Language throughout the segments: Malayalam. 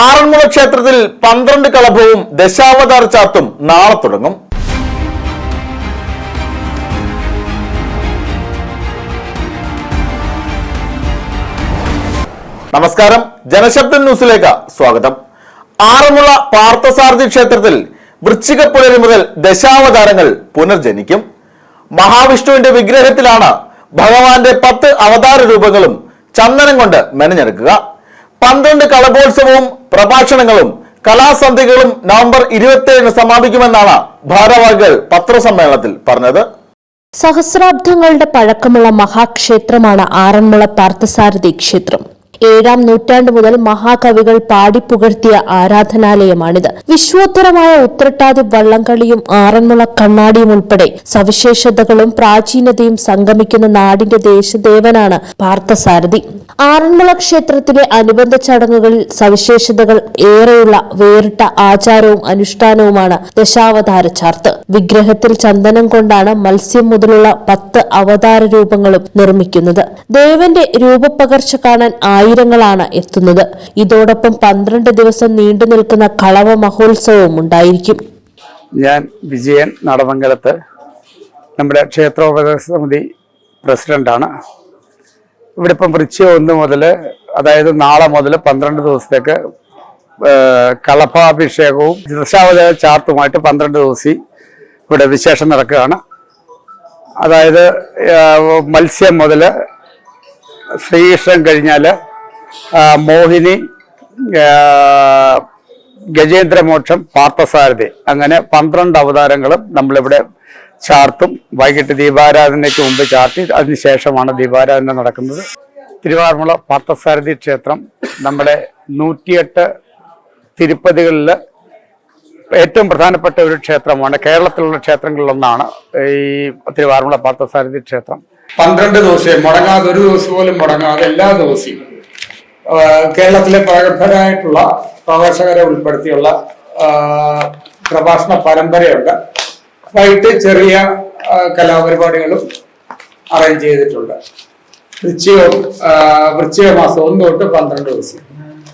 ആറന്മുള ക്ഷേത്രത്തിൽ പന്ത്രണ്ട് കളഭവും ദശാവതാര ചാർത്തും നാളെ തുടങ്ങും. നമസ്കാരം. ജനശബ്ദ ന്യൂസിലേക്ക് സ്വാഗതം. ആറന്മുള പാർത്ഥസാരഥി ക്ഷേത്രത്തിൽ വൃശ്ചിക പുലരി മുതൽ ദശാവതാരങ്ങൾ പുനർജനിക്കും. മഹാവിഷ്ണുവിന്റെ വിഗ്രഹത്തിലാണ് ഭഗവാന്റെ പത്ത് അവതാര രൂപങ്ങളും ചന്ദനം കൊണ്ട് മെനഞ്ഞെടുക്കുക. പന്ത്രണ്ട് കളഭോത്സവവും പ്രഭാഷണങ്ങളും കലാസന്ധികളും നവംബർ ഇരുപത്തിയേഴിന് സമാപിക്കുമെന്നാണ് ഭാരവാഹികൾ പത്രസമ്മേളനത്തിൽ പറഞ്ഞത്. സഹസ്രാബ്ദങ്ങളുടെ പഴക്കമുള്ള മഹാക്ഷേത്രമാണ് ആറന്മുള പാർത്ഥസാരഥി ക്ഷേത്രം. ഏഴാം നൂറ്റാണ്ട് മുതൽ മഹാകവികൾ പാടിപ്പുകഴ്ത്തിയ ആരാധനാലയമാണിത്. വിശ്വോത്തരമായ ഉത്രട്ടാതി വള്ളംകളിയും ആറന്മുള കണ്ണാടിയും ഉൾപ്പെടെ സവിശേഷതകളും പ്രാചീനതയും സംഗമിക്കുന്ന നാടിന്റെ ദേശദേവനാണ് പാർത്ഥസാരഥി. ആറന്മുള ക്ഷേത്രത്തിലെ അനുബന്ധ ചടങ്ങുകളിൽ സവിശേഷതകൾ ഏറെയുള്ള വേറിട്ട ആചാരവും അനുഷ്ഠാനവുമാണ് ദശാവതാര ചാർത്ത്. വിഗ്രഹത്തിൽ ചന്ദനം കൊണ്ടാണ് മത്സ്യം മുതലുള്ള പത്ത് അവതാര രൂപങ്ങളും നിർമ്മിക്കുന്നത്. ദേവന്റെ രൂപപ്പകർച്ച കാണാൻ ആയിരങ്ങളാണ് എത്തുന്നത്. ഇതോടൊപ്പം പന്ത്രണ്ട് ദിവസം നീണ്ടു നിൽക്കുന്ന കളവ മഹോത്സവവും ഉണ്ടായിരിക്കും. ഞാൻ വിജയൻ നടമംഗലത്ത് നമ്മുടെ ക്ഷേത്രോപദേശ സമിതി പ്രസിഡന്റാണ്. ഇവിടെ ഇപ്പം വൃച്ച ഒന്ന് മുതൽ അതായത് നാളെ മുതൽ പന്ത്രണ്ട് ദിവസത്തേക്ക് കളഭാഭിഷേകവും ദൃശാവതാര ചാർത്തുമായിട്ട് പന്ത്രണ്ട് ദിവസം ഇവിടെ വിശേഷം നടക്കുകയാണ്. അതായത് മത്സ്യം മുതൽ ശ്രീകൃഷ്ണൻ കഴിഞ്ഞാൽ മോഹിനി ഗജേന്ദ്രമോക്ഷം പാർത്ഥസാരഥി. അങ്ങനെ പന്ത്രണ്ട് അവതാരങ്ങളും നമ്മളിവിടെ ചാർത്തും. വൈകിട്ട് ദീപാരാധനയ്ക്ക് മുമ്പ് ചാർത്തി. അതിനുശേഷമാണ് ദീപാരാധന നടക്കുന്നത്. തിരുവാർമുള പാർത്ഥസാരഥി ക്ഷേത്രം നമ്മുടെ നൂറ്റിയെട്ട് തിരുപ്പതികളിൽ ഏറ്റവും പ്രധാനപ്പെട്ട ഒരു ക്ഷേത്രമാണ്. കേരളത്തിലുള്ള ക്ഷേത്രങ്ങളിലൊന്നാണ് ഈ തിരുവാർമുള പാർത്ഥസാരഥി ക്ഷേത്രം. പന്ത്രണ്ട് ദിവസം മുടങ്ങാതെ ഒരു ദിവസം പോലും മുടങ്ങാതെ എല്ലാ ദിവസവും കേരളത്തിലെ പ്രഗത്ഭരായിട്ടുള്ള പ്രഭാഷകരെ ഉൾപ്പെടുത്തിയുള്ള പ്രഭാഷണ പരമ്പരയുണ്ട്. വൈകിട്ട് ചെറിയ കലാപരിപാടികളും അറേഞ്ച് ചെയ്തിട്ടുണ്ട്. വൃശ്ചിക വൃശ്ചിക മാസം ഒന്ന് തൊട്ട് പന്ത്രണ്ട് ദിവസം.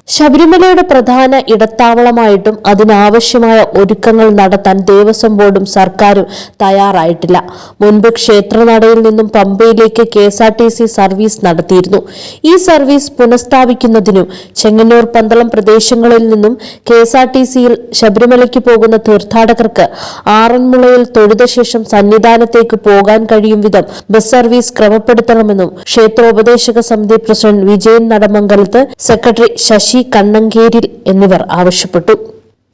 ശബരിമലയുടെ പ്രധാന ഇടത്താവളമായിട്ടും അതിനാവശ്യമായ ഒരുക്കങ്ങൾ നടത്താൻ ദേവസ്വം ബോർഡും സർക്കാരും തയ്യാറായിട്ടില്ല. മുൻപ് ക്ഷേത്രനടയിൽ നിന്നും പമ്പയിലേക്ക് K S R T C service നടത്തിയിരുന്നു. ഈ സർവീസ് പുനഃസ്ഥാപിക്കുന്നതിനും ചെങ്ങന്നൂർ പന്തളം പ്രദേശങ്ങളിൽ നിന്നും കെ എസ് ആർ ടി സിയിൽ ശബരിമലയ്ക്ക് പോകുന്ന തീർത്ഥാടകർക്ക് ആറന്മുളയിൽ തൊഴുത ശേഷം സന്നിധാനത്തേക്ക് പോകാൻ കഴിയും വിധം ബസ് സർവീസ് ക്രമപ്പെടുത്തണമെന്നും ക്ഷേത്രോപദേശക സമിതി പ്രസിഡന്റ് വിജയൻ നടമംഗലത്ത് സെക്രട്ടറി ശശി കണ്ണങ്കേരിൽ എന്നിവർ ആവശ്യപ്പെട്ടു.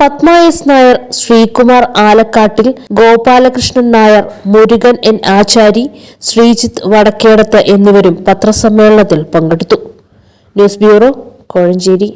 പത്മ എസ് നായർ ശ്രീകുമാർ ആലക്കാട്ടിൽ ഗോപാലകൃഷ്ണൻ നായർ മുരുകൻ എൻ ആചാരി ശ്രീജിത്ത് വടക്കേടത്ത് എന്നിവരും പത്രസമ്മേളനത്തിൽ പങ്കെടുത്തു. News bureau Kozhencherry.